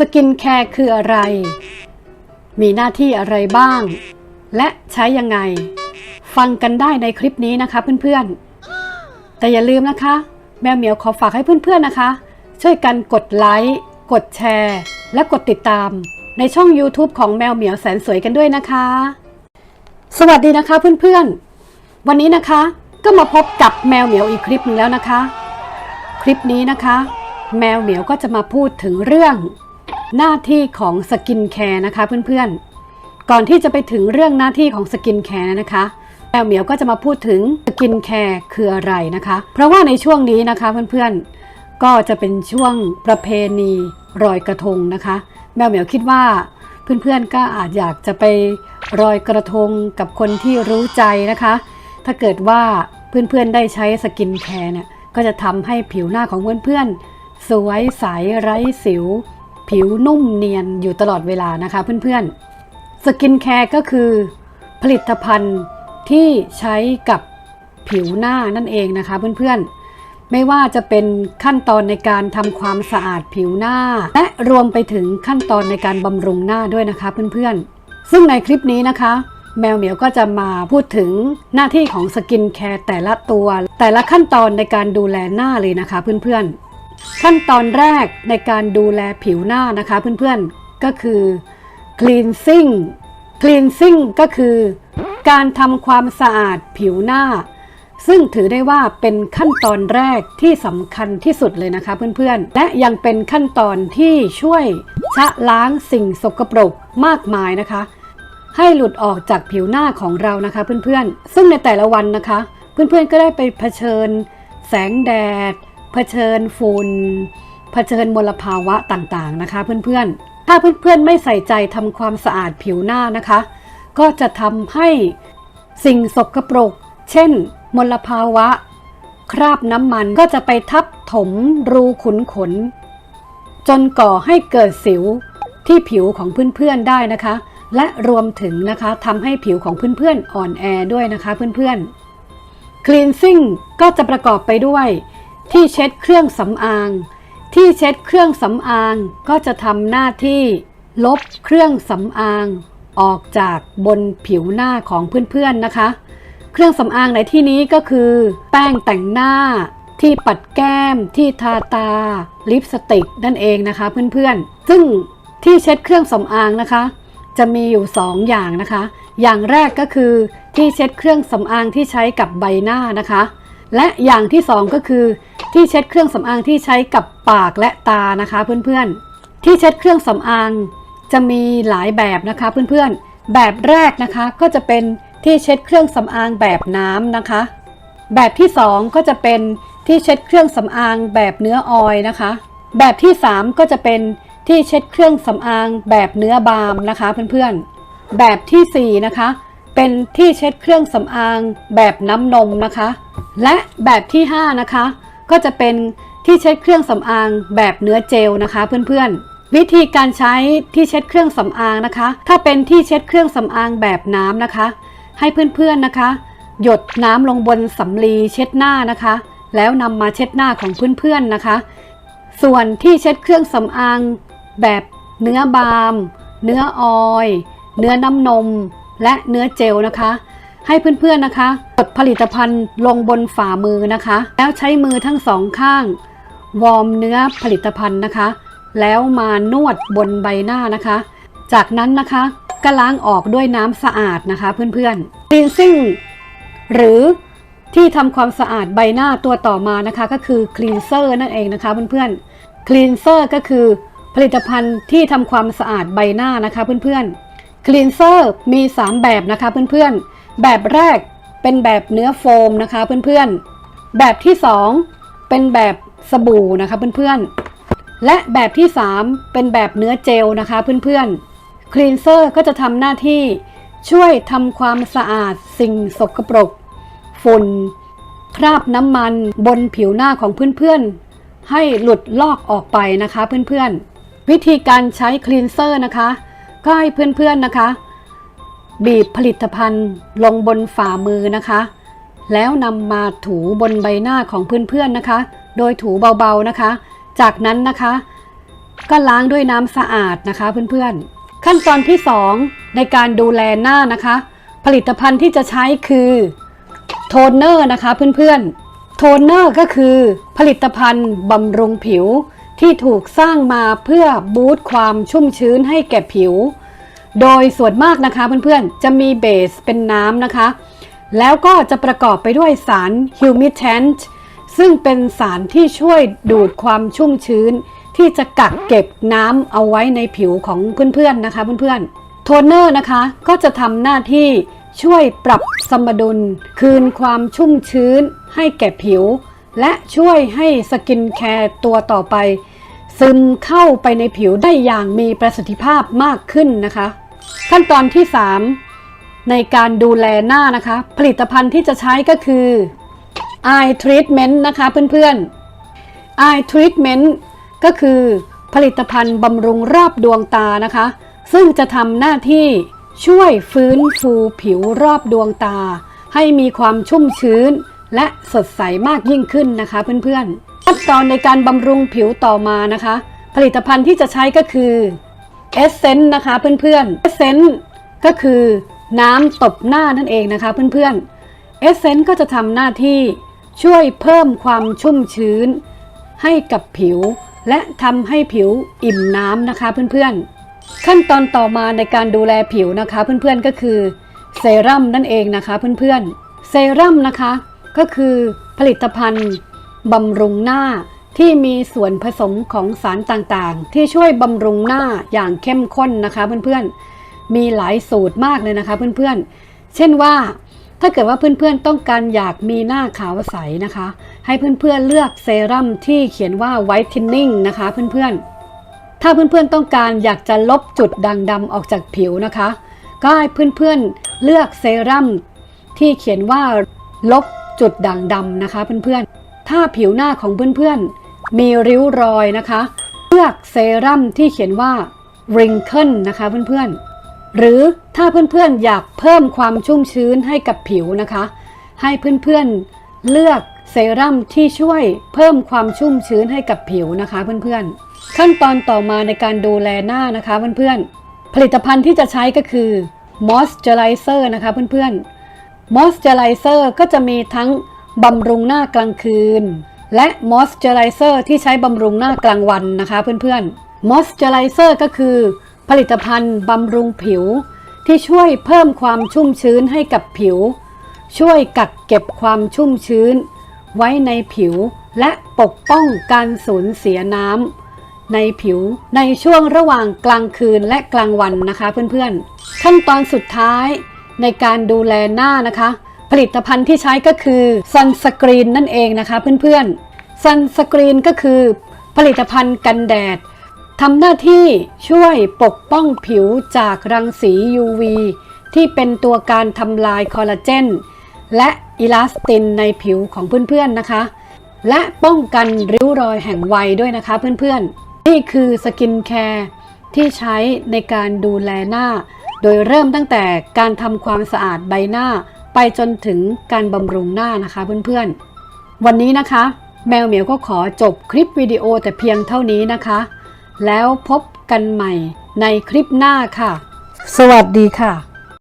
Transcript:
สกินแคร์คืออะไร มีหน้าที่อะไรบ้าง และใช้ยังไง ฟังกันได้ในคลิปนี้นะคะเพื่อนๆ แต่อย่าลืมนะคะ แมวเหมียวขอฝากให้เพื่อนๆนะคะ ช่วยกันกดไลค์ กดแชร์ และกดติดตาม ในช่อง YouTube ของแมวเหมียวแสนสวยกันด้วยนะคะ สวัสดีนะคะเพื่อนๆ วันนี้นะคะก็มาพบกับแมวเหมียวอีกคลิปหนึงแล้วนะคะ คลิปนี้นะคะ แมวเหมียวก็จะมาพูดถึงเรื่อง หน้าที่ของสกินแคร์นะคะเพื่อนๆ ก่อนที่จะไปถึงเรื่องหน้าที่ของสกินแคร์นะคะแมวเหมียวก็จะมาพูดถึงสกินแคร์คืออะไรนะคะ เพราะว่าในช่วงนี้นะคะเพื่อนๆ ก็จะเป็นช่วงประเพณีรอยกระทงนะคะ แมวเหมียวคิดว่าเพื่อนๆก็อาจอยากจะไปรอยกระทงกับคนที่รู้ใจนะคะ ถ้าเกิดว่าเพื่อนๆได้ใช้สกินแคร์เนี่ยก็จะทำให้ผิวหน้าของเพื่อนๆสวยใสไร้สิว ผิวนุ่มเนียนอยู่ตลอดเวลานะคะเพื่อนๆ สกินแคร์ก็คือ ผลิตภัณฑ์ที่ใช้กับผิวหน้านั่นเองนะคะเพื่อนๆไม่ว่าจะเป็นขั้นตอนในการทำความสะอาดผิวหน้า และรวมไปถึงขั้นตอนในการบำรุงหน้าด้วยนะคะเพื่อนๆ ซึ่งในคลิปนี้นะคะ แมวเหมียวก็จะมาพูดถึงหน้าที่ของสกินแคร์แต่ละตัว แต่ละขั้นตอนในการดูแลหน้าเลยนะคะเพื่อนๆ ขั้นตอนแรกในการดูแลผิวหน้านะคะเพื่อนๆ ก็คือ cleansing cleansing ก็คือการทำความสะอาดผิวหน้า ซึ่งถือได้ว่าเป็นขั้นตอนแรกที่สำคัญที่สุดเลยนะคะเพื่อนๆ และยังเป็นขั้นตอนที่ช่วยชะล้างสิ่งสกปรกมากมายนะคะ ให้หลุดออกจากผิวหน้าของเรานะคะเพื่อนๆ ซึ่งในแต่ละวันนะคะ เพื่อนๆก็ได้ไปเผชิญ แสงแดด เผชิญฝุ่นเผชิญมลภาวะต่างๆนะคะ เพื่อนๆ ถ้าเพื่อนๆไม่ใส่ใจทำความสะอาดผิวหน้านะคะ ก็จะทำให้สิ่งสกปรก เช่น มลภาวะ คราบน้ำมันก็จะไปทับถมรูขุนขน จนก่อให้เกิดสิวที่ผิวของเพื่อนๆได้นะคะ และรวมถึงนะคะทำให้ผิวของเพื่อนๆอ่อนแอด้วยนะคะเพื่อนๆ cleansing ก็จะประกอบไปด้วย ที่เช็ดเครื่องสำอาง ที่เช็ดเครื่องสำอางก็จะทำหน้าที่ลบเครื่องสำอางออกจากบนผิวหน้าของเพื่อนๆนะคะ เครื่องสำอางในที่นี้ก็คือ แป้งแต่งหน้า ที่ปัดแก้ม ที่ทาตา ลิปสติกนั่นเองนะคะเพื่อนๆ ซึ่งที่เช็ดเครื่องสำอางนะคะ จะมีอยู่ 2 อย่างนะคะ อย่างแรกก็คือที่เช็ดเครื่องสำอางที่ใช้กับใบหน้านะคะ และอย่างที่ 2 ก็คือที่เช็ดเครื่องสำอางที่ใช้กับปากและตานะคะ เพื่อนๆ ที่เช็ดเครื่องสำอางจะมีหลายแบบนะคะเพื่อนๆ แบบแรกนะคะก็จะเป็นที่เช็ดเครื่องสำอางแบบน้ำนะคะ แบบที่ 2 ก็จะเป็นที่เช็ดเครื่องสำอางแบบเนื้อออยนะคะ แบบที่ 3 ก็จะเป็นที่เช็ดเครื่องสำอางแบบเนื้อบาล์มนะคะเพื่อนๆ แบบทีสี่ 4 นะคะ เป็นที่เช็ดเครื่องสำอางแบบน้ำนมนะคะ และแบบที่ 5 นะคะ ก็จะเป็นที่เช็ดเครื่องสำอางแบบเนื้อเจลนะคะเพื่อนๆวิธีการใช้ที่เช็ดเครื่องสำอางนะคะ ถ้าเป็นที่เช็ดเครื่องสำอางแบบน้ำนะคะ ให้เพื่อนๆนะคะ หยดน้ำลงบนสำลีเช็ดหน้านะคะ แล้วนำมาเช็ดหน้าของเพื่อนๆนะคะ ส่วนที่เช็ดเครื่องสำอางแบบเนื้อบาล์มเนื้อออย เนื้อน้ำนม และเนื้อเจลนะคะ ให้เพื่อนๆนะคะ กดผลิตภัณฑ์ลงบนฝ่ามือนะคะ แล้วใช้มือทั้งสองข้าง วอร์มเนื้อผลิตภัณฑ์นะคะ แล้วมานวดบนใบหน้านะคะ จากนั้นนะคะก็ล้างออกด้วยน้ำสะอาดนะคะเพื่อนๆ cleansing หรือที่ทำความสะอาดใบหน้าตัวต่อมานะคะก็คือ cleanser นั่นเองนะคะเพื่อนๆ cleanser ก็คือผลิตภัณฑ์ที่ทำความสะอาดใบหน้านะคะเพื่อนๆ cleanser มี 3 แบบนะคะเพื่อนๆ แบบแรกเป็นแบบเนื้อโฟมนะคะเพื่อนๆ แบบที่ 2 เป็นแบบสบู่นะคะเพื่อนๆ และแบบที่ 3 เป็นแบบเนื้อเจลนะคะเพื่อนๆ cleanser ก็จะทำหน้าที่ช่วยทำความสะอาดสิ่งสกปรก ฝุ่น คราบน้ำมันบนผิวหน้าของเพื่อนๆ ให้หลุดลอกออกไปนะคะเพื่อนๆ วิธีการใช้คลีนเซอร์นะคะ ก็ให้เพื่อนๆนะคะ บีบผลิตภัณฑ์ลงบนฝ่ามือนะคะ แล้วนำมาถูบนใบหน้าของเพื่อนๆนะคะ โดยถูเบาๆนะคะ จากนั้นนะคะ ก็ล้างด้วยน้ำสะอาดนะคะเพื่อนๆ ขั้นตอนที่ 2 ในการดูแลหน้านะคะ ผลิตภัณฑ์ที่จะใช้คือโทนเนอร์นะคะเพื่อนๆ โทนเนอร์ก็คือผลิตภัณฑ์บำรุงผิวที่ถูกสร้างมาเพื่อบูตความชุ่มชื้นให้แก่ผิว โดยส่วนมากนะคะเพื่อนๆ จะมีเบสเป็นน้ำนะคะ แล้วก็จะประกอบไปด้วยสาร humitant ซึ่งเป็นสารที่ช่วยดูดความชุ่มชื้น ที่จะกักเก็บน้ำเอาไว้ในผิวของเพื่อนๆนะคะเพื่อนๆ โทนเนอร์นะคะก็จะทำหน้าที่ช่วยปรับสมดุล คืนความชุ่มชื้นให้แก่ผิว และช่วยให้สกินแคร์ตัวต่อไป ซึมเข้าไปในผิวได้อย่างมีประสิทธิภาพมากขึ้นนะคะ ขั้นตอนที่ 3 ในการดูแลหน้านะคะ ผลิตภัณฑ์ที่จะใช้ก็คือ eye treatment นะคะเพื่อนๆ eye treatment ก็คือผลิตภัณฑ์บำรุงรอบดวงตานะคะ ซึ่งจะทำหน้าที่ช่วยฟื้นฟูผิวรอบดวงตา ให้มีความชุ่มชื้น และสดใสมากยิ่งขึ้นนะคะเพื่อนๆขั้นตอนในการบำรุงผิวต่อมานะคะ ผลิตภัณฑ์ที่จะใช้ก็คือ เอสเซนต์นะคะเพื่อนๆเอสเซนต์ก็คือน้ำตบหน้านั่นเองนะคะเพื่อนๆเอสเซนต์ก็จะทำหน้าที่ช่วยเพิ่มความชุ่มชื้น ให้กับผิว และทำให้ผิวอิ่มน้ำนะคะเพื่อนๆ ขั้นตอนต่อมาในการดูแลผิวนะคะเพื่อนๆก็คือเซรั่มนั่นเองนะคะเพื่อนๆเซรั่มนะคะก็คือผลิตภัณฑ์บำรุงหน้า ที่มีส่วนผสมของสารต่างๆ ที่ช่วยบำรุงหน้าอย่างเข้มข้นนะคะเพื่อนๆ มีหลายสูตรมากเลยนะคะเพื่อนๆ เช่นว่าถ้าเกิดว่าเพื่อนๆต้องการอยากมีหน้าขาวใสนะคะ ให้เพื่อนๆเลือกเซรั่มที่เขียนว่า whitening นะคะเพื่อนๆ ถ้าเพื่อนๆต้องการอยากจะลบจุดด่างดำออกจากผิวนะคะ ก็ให้เพื่อนๆเลือกเซรั่มที่เขียนว่าลบจุดด่างดำนะคะเพื่อนๆ ถ้าผิวหน้าของเพื่อนๆ มีริ้วรอยนะคะเลือกเซรั่มที่เขียนว่า wrinkle นะคะเพื่อนๆ หรือถ้าเพื่อนๆอยากเพิ่มความชุ่มชื้นให้กับผิวนะคะ ให้เพื่อนๆเลือกเซรั่มที่ช่วยเพิ่มความชุ่มชื้นให้กับผิวนะคะเพื่อนๆ ขั้นตอนต่อมาในการดูแลหน้านะคะเพื่อนๆ ผลิตภัณฑ์ที่จะใช้ก็คือ moisturizer นะคะเพื่อนๆ moisturizer ก็จะมีทั้งบำรุงหน้ากลางคืน และ moisturizer ที่ใช้บำรุงหน้ากลางวันนะคะเพื่อนๆ moisturizer ก็คือ ผลิตภัณฑ์บำรุงผิว ที่ช่วยเพิ่มความชุ่มชื้นให้กับผิว ช่วยกักเก็บความชุ่มชื้น ไว้ในผิวและปกป้องการสูญเสียน้ำในผิวในช่วงระหว่างกลางคืนและกลางวันนะคะเพื่อนๆ ขั้นตอนสุดท้ายในการดูแลหน้านะคะ ผลิตภัณฑ์ที่ใช้ก็คือซันสกรีนนั่นเองนะคะเพื่อนๆซันสกรีนก็คือ ผลิตภัณฑ์กันแดดทำหน้าที่ช่วยปกป้องผิวจากรังสี UV ที่เป็นตัวการทำลายคอลลาเจน และอิลาสตินในผิวของเพื่อนๆนะคะ และป้องกันริ้วรอยแห่งวัยด้วยนะคะเพื่อนๆ นี่คือสกินแคร์ที่ใช้ในการดูแลหน้า โดยเริ่มตั้งแต่การทำความสะอาดใบหน้า ไปจนถึงการบำรุงหน้านะคะเพื่อนๆ วันนี้นะคะ แมวเหมียวก็ขอจบคลิปวิดีโอแต่เพียงเท่านี้นะคะ แล้วพบกันใหม่ในคลิปหน้าค่ะ สวัสดีค่ะ